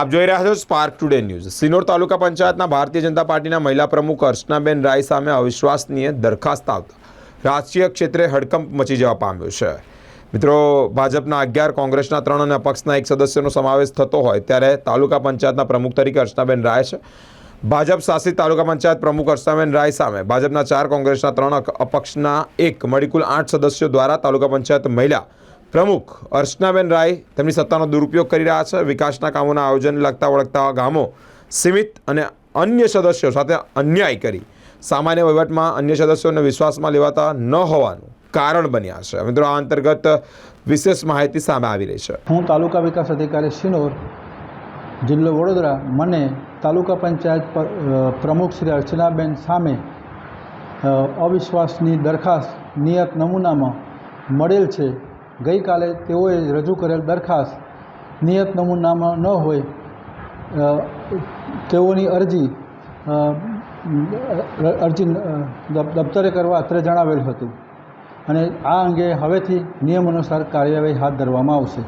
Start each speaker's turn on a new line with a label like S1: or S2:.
S1: આપ જોઈ રહ્યા છો Spark Today News Sinor taluka પંચાયતના ભારતીય જનતા પાર્ટીના મહિલા પ્રમુખ અર્ચનાબેન રાય સામે અવિશ્વાસનીય દરખાસ્ત આવતા. રાજકીય ક્ષેત્રે હડકંપ મચી જવા પામ્યો છે. મિત્રો, ભાજપના અગિયાર, કોંગ્રેસના ત્રણ અને અપક્ષના એક સદસ્યનો સમાવેશ થતો હોય ત્યારે તાલુકા પંચાયતના પ્રમુખ તરીકે અર્ચનાબેન રાય છે. ભાજપ શાસિત તાલુકા પંચાયત પ્રમુખ અર્ચનાબેન રાય સામે ભાજપના ચાર, કોંગ્રેસના ત્રણ, અપક્ષના એક, મળી કુલ આઠ સદસ્યો દ્વારા તાલુકા પંચાયત મહિલા પ્રમુખ અર્ચનાબેન રાય તેમની સત્તાનો દુરુપયોગ કરી રહ્યા છે. વિકાસના કામોના આયોજન લગતા વળગતા ગામો સીમિત અને અન્ય સદસ્યો સાથે અન્યાય કરી. સામાન્ય વહીવટમાં અન્ય સદસ્યોને વિશ્વાસમાં લેવાતા ન હોવાનું કારણ બન્યા છે. મિત્રો, આ અંતર્ગત વિશેષ માહિતી સામે આવી રહી છે.
S2: હું તાલુકા વિકાસ અધિકારી સિનોર જિલ્લો વડોદરા, મને તાલુકા પંચાયત પર- પ્રમુખ શ્રી અર્ચનાબેન સામે અવિશ્વાસની દરખાસ્ત નિયત નમૂનામાં મળેલ છે. ગઈકાલે તેઓએ રજૂ કરેલ દરખાસ્ત નિયત નમૂનામાં ન હોય તેઓની અરજી અરજી દફતરે કરવા અત્રે જણાવેલ હતું. અને આ અંગે હવેથી નિયમ અનુસાર કાર્યવાહી હાથ ધરવામાં આવશે.